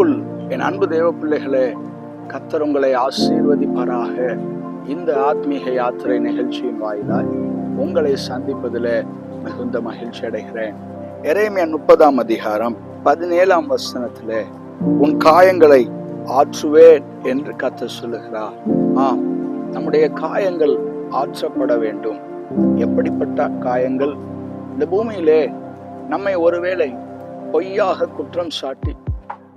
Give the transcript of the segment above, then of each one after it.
கிறிஸ்துவுக்குள் என் அன்பு தேவ பிள்ளைகளே கத்தர் உங்களை ஆசீர்வதிப்பாராக. இந்த ஆத்மீக யாத்திரை நிகழ்ச்சியின் வாயிலாய் உங்களை சந்திப்பதில் மிகுந்த மகிழ்ச்சி அடைகிறேன். எரேமியா முப்பதாம் அதிகாரம் பதினேழாம் வசனத்துல உன் காயங்களை ஆற்றுவேன் என்று கத்த சொல்லுகிறார். ஆம் நம்முடைய காயங்கள் ஆற்றப்பட வேண்டும். எப்படிப்பட்ட காயங்கள்? இந்த பூமியிலே நம்மை ஒருவேளை பொய்யாக குற்றம் சாட்டி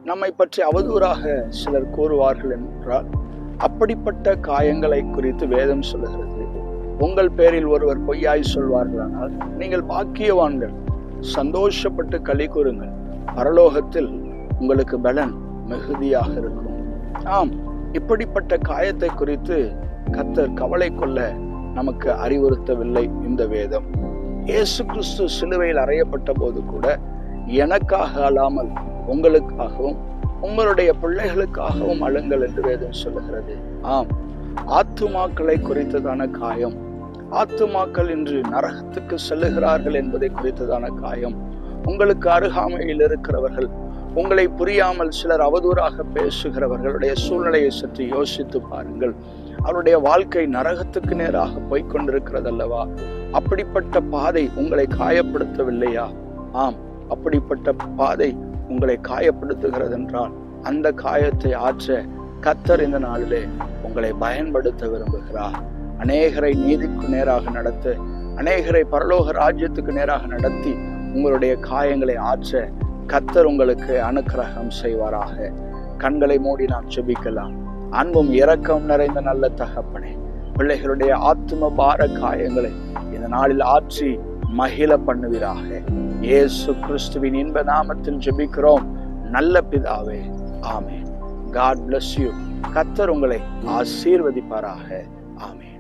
நம்மை பற்றி அவதூறாக சிலர் கூறுவார்கள் என்றால் அப்படிப்பட்ட காயங்களை குறித்து வேதம் சொல்லுகிறது. உங்கள் பேரில் ஒருவர் பொய்யாய் சொல்வார்களானால் நீங்கள் பாக்கியவான்கள். சந்தோஷப்பட்டு களி கூறுங்கள். பரலோகத்தில் உங்களுக்கு பலன் மிகுதியாக இருக்கும். ஆம் இப்படிப்பட்ட காயத்தை குறித்து கத்தர் கவலை கொள்ள நமக்கு அறிவுறுத்தவில்லை இந்த வேதம். இயேசு கிறிஸ்து சிலுவையில் அறையப்பட்ட போது கூட எனக்காக அல்லாமல் உங்களுக்காகவும் உங்களுடைய பிள்ளைகளுக்காகவும் அழுங்கள் என்று வேதம் சொல்லுகிறது. ஆம் ஆத்துமாக்களை குறித்ததான காயம் ஆத்துமாக்கள் இன்று நரகத்துக்கு செல்லுகிறார்கள் என்பதை குறித்ததான காயம் உங்களுக்கு அருகாமையில் இருக்கிறவர்கள் உங்களை புரியாமல் சிலர் அவதூறாக பேசுகிறவர்களுடைய சூழ்நிலையை சற்று யோசித்து பாருங்கள். அவருடைய வாழ்க்கை நரகத்துக்கு நேராக போய்கொண்டிருக்கிறது அல்லவா அப்படிப்பட்ட பாதை உங்களை காயப்படுத்தவில்லையா? ஆம் அப்படிப்பட்ட பாதை உங்களை காயப்படுத்துகிறது என்றால் அந்த காயத்தை ஆற்ற கத்தர் இந்த நாளிலே உங்களை பயன்படுத்த விரும்புகிறார். அநேகரை நீதிக்கு நேராக நடத்த அநேகரை பரலோக ராஜ்யத்துக்கு நேராக நடத்தி உங்களுடைய காயங்களை ஆற்ற கத்தர் உங்களுக்கு அனுக்கிரகம் செய்வாராக. கண்களை மூடி நாம் செபிக்கலாம் அன்பும் இரக்கம் நிறைந்த நல்ல தகப்பனே பிள்ளைகளுடைய ஆத்ம பார காயங்களை இந்த நாளில் ஆற்றி மகிழ பண்ணுவீராக. இயேசு கிறிஸ்துவின் இன்ப நாமத்தில் ஜெபிக்கிறோம். நல்ல பிதாவே ஆமே காட் பிளஸ் யூ கத்தர் உங்களை ஆசீர்வதிப்பாராக. ஆமே